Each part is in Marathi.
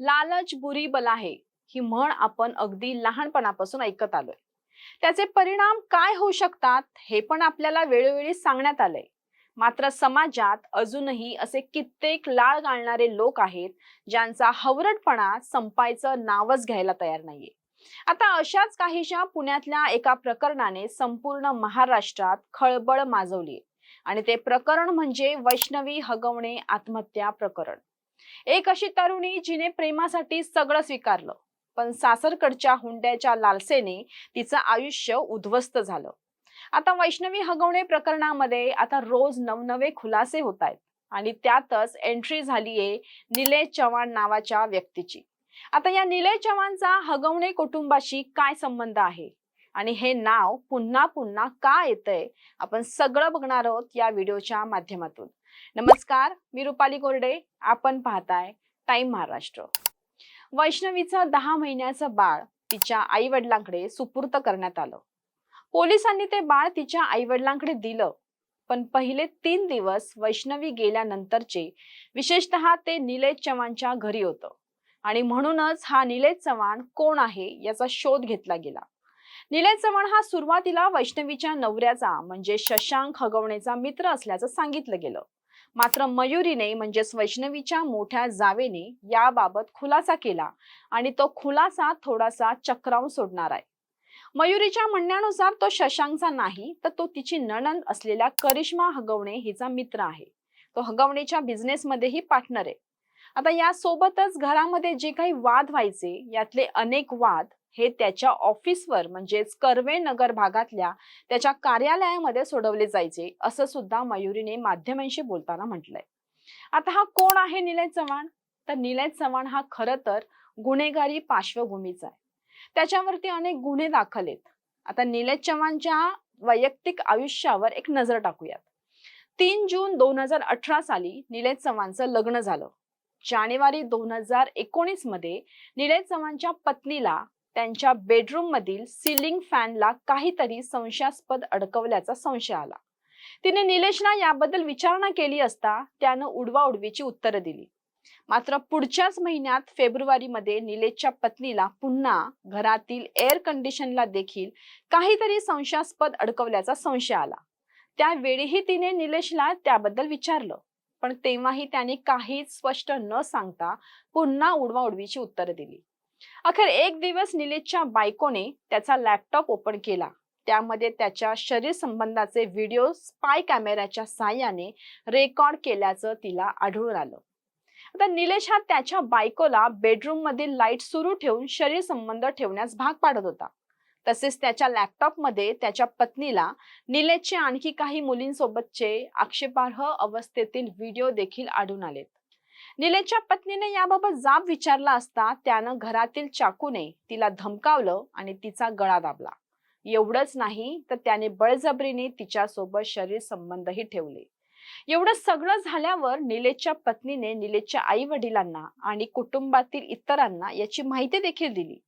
लालच बुरी बला है ही म्हण आपण अगदी लहानपणापासून ऐकत आलोय. त्याचे परिणाम काय होऊ शकतात हे पण आपल्याला वेळोवेळी सांगण्यात आलंय. मात्र समाजात अजूनही असे कित्येक लाळ घालणारे लोक आहेत ज्यांचा हवरटपणा संपायचं नावच घ्यायला तयार नाहीये. आता अशाच काहीशा पुण्यातल्या एका प्रकरणाने संपूर्ण महाराष्ट्रात खळबळ माजवली आणि ते प्रकरण म्हणजे वैष्णवी हगवणे आत्महत्या प्रकरण. एक अशी तरुणी जिने प्रेमासाठी सगळं स्वीकारलं पण सासरकडच्या हुंड्याच्या लालसेने तिचं आयुष्य उद्ध्वस्त झालं. आता वैष्णवी हगवणे प्रकरणामध्ये आता रोज नवनवे खुलासे होत आहेत आणि त्यातच एंट्री झालीये निलेश चव्हाण नावाच्या व्यक्तीची. आता या निलेश चव्हाणचा हगवणे कुटुंबाशी काय संबंध आहे? आणि हे नाव पुन्हा पुन्हा का येतंय? आपण सगळं बघणार आहोत या व्हिडिओच्या माध्यमातून. नमस्कार मी रुपाली कोरडे. आपण पाहताय टाइम महाराष्ट्र. वैष्णवीचं दहा महिन्याचं बाळ तिच्या आई वडिलांकडे सुपूर्त करण्यात आलं. पोलिसांनी ते बाळ तिच्या आई वडिलांकडे दिलं पण पहिले तीन दिवस वैष्णवी गेल्यानंतरचे विशेषतः ते निलेश चव्हाणच्या घरी होतं. आणि म्हणूनच हा निलेश चव्हाण कोण आहे याचा शोध घेतला गेला. निलेश चव्हाण हा सुरुवातीला वैष्णवीच्या नवऱ्याचा म्हणजे शशांक हगवणेचा मित्र असल्याचं सांगितलं गेलं. मात्र मयुरीने म्हणजेच वैष्णवीच्या मोठ्या जावेने याबाबत खुलासा केला आणि तो खुलासा थोडासा चक्रावून सोडणार आहे. मयुरीच्या म्हणण्यानुसार तो शशांकचा नाही तर तो तिची नणंद असलेल्या करिश्मा हगवणे हिचा मित्र आहे. तो हगवणेच्या बिझनेसमध्येही पार्टनर आहे. आता यासोबतच घरामध्ये जे काही वाद व्हायचे यातले अनेक वाद हे त्याच्या ऑफिसवर म्हणजेच कर्वे नगर भागातल्या त्याच्या कार्यालयामध्ये सोडवले जायचे असं सुद्धा मयुरीने माध्यमांशी बोलताना म्हटलंय. आता हा कोण आहे निलय चव्हाण? तर निलय चव्हाण हा खर तर गुन्हेगारी पार्श्वभूमीचा आहे. त्याच्यावरती अनेक गुन्हे दाखल आहेत. आता निलय चव्हाणच्या वैयक्तिक आयुष्यावर एक नजर टाकूयात. तीन जून दोन हजार अठरा साली निलय चव्हाणचं लग्न झालं. जानेवारी दोन हजार एकोणीसमध्ये निलय चव्हाणच्या पत्नीला त्यांच्या बेडरूम मधील सिलिंग फॅनला काहीतरी संशयास्पद अडकवल्याचा संशय आला. तिने निलेशला याबद्दल विचारणा केली असता त्यानं उडवाउडवीची उत्तरं दिली. मात्र पुढच्याच महिन्यात फेब्रुवारीमध्ये निलेशच्या पत्नीला पुन्हा घरातील एअर कंडिशनला देखील काहीतरी संशयास्पद अडकवल्याचा संशय आला. त्यावेळीही तिने निलेशला त्याबद्दल विचारलं पण तेव्हाही त्याने काहीच स्पष्ट न सांगता पुन्हा उडवाउडवीची उत्तरं दिली. अखेर एक दिवस निलेशच्या बायकोने त्याचा लॅपटॉप ओपन केला. त्यामध्ये त्याच्या शरीर संबंधाचे व्हिडिओ स्पाय कॅमेऱ्याच्या साह्याने रेकॉर्ड केल्याचं तिला आढळून आलं. आता निलेश हा त्याच्या बायकोला बेडरूम मधील लाइट सुरू ठेवून शरीर संबंध ठेवण्यास भाग पाडत होता. तसेच त्याच्या लॅपटॉपमध्ये त्याच्या पत्नीला निलेशचे आणखी काही मुलींसोबतचे आक्षेपार्ह अवस्थेतील व्हिडिओ देखील आढळून आलेत. निलेशच्या पत्नीने याबाबत जाब विचारला असता त्यानं घरातील चाकूने तिला धमकावलं आणि तिचा गळा दाबला. एवढंच नाही तर त्याने बळजबरीने तिच्यासोबत शरीर संबंधही ठेवले. एवढं सगळं झाल्यावर निलेशच्या पत्नीने निलेशच्या आई वडिलांना आणि कुटुंबातील इतरांना याची माहिती देखील दिली.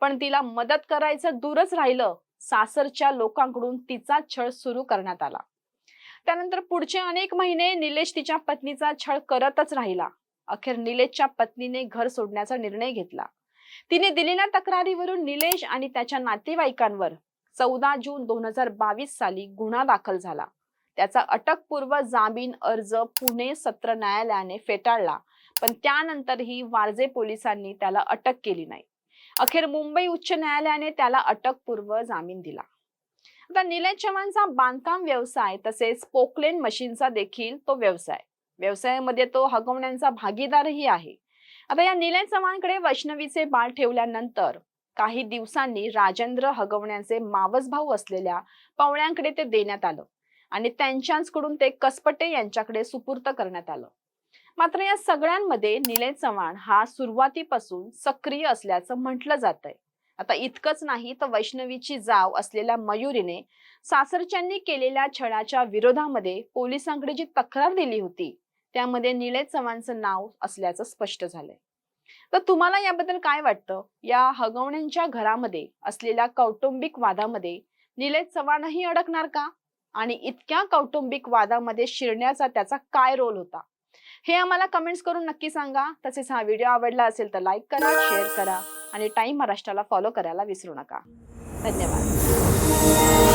पण तिला मदत करायचं दूरच राहिलं सासरच्या लोकांकडून तिचा छळ सुरू करण्यात आला. त्यानंतर पुढचे अनेक महिने निलेश तिच्या पत्नीचा छळ करतच राहिला. अखेर निलेशच्या पत्नीने घर सोडण्याचा निर्णय घेतला. तिने दिलेल्या तक्रारीवरून निलेश आणि त्याच्या नातेवाईकांवर चौदा जून दोन हजार बावीस साली गुन्हा दाखल झाला. त्याचा अटकपूर्व जामीन अर्ज पुणे सत्र न्यायालयाने फेटाळला पण त्यानंतरही वारजे पोलिसांनी त्याला अटक केली नाही. अखेर मुंबई उच्च न्यायालयाने त्याला अटकपूर्व जामीन दिला. आता निलेश चव्हाणचा बांधकाम व्यवसाय तसेच पोकलेन मशीनचा देखील तो व्यवसाय. व्यवसायामध्ये तो हगवण्यांचा भागीदारही आहे. आता या निलय चव्हाणकडे वैष्णवीचे बाळ ठेवल्यानंतर काही दिवसांनी राजेंद्र हगवण्याचे मावस भाऊ असलेल्या पाहुण्यांकडे ते देण्यात आलं आणि त्यांच्याचकडून ते कसपटे यांच्याकडे सुपूर्त करण्यात आलं. मात्र या सगळ्यांमध्ये निलेश चव्हाण हा सुरुवातीपासून सक्रिय असल्याचं म्हटलं जात आहे आता इतकंच नाही तर वैष्णवीची जाव असलेल्या मयुरीने सासरच्यांनी केलेल्या छळाच्या विरोधामध्ये पोलिसांकडे जी तक्रार दिली होती त्यामध्ये निलेश चव्हाणचं नाव असल्याचं स्पष्ट झालंय. तर तुम्हाला याबद्दल काय वाटतं? या हगवण्यांच्या घरामध्ये असलेल्या कौटुंबिक वादामध्ये निलेश चव्हाणही अडकणार का? आणि इतक्या कौटुंबिक वादामध्ये शिरण्याचा त्याचा काय रोल होता? हे आम्हाला कमेंट्स करून नक्की सांगा. तसेच हा व्हिडिओ आवडला असेल तर लाईक करा शेअर करा आणि टाईम महाराष्ट्राला फॉलो करायला विसरू नका. धन्यवाद.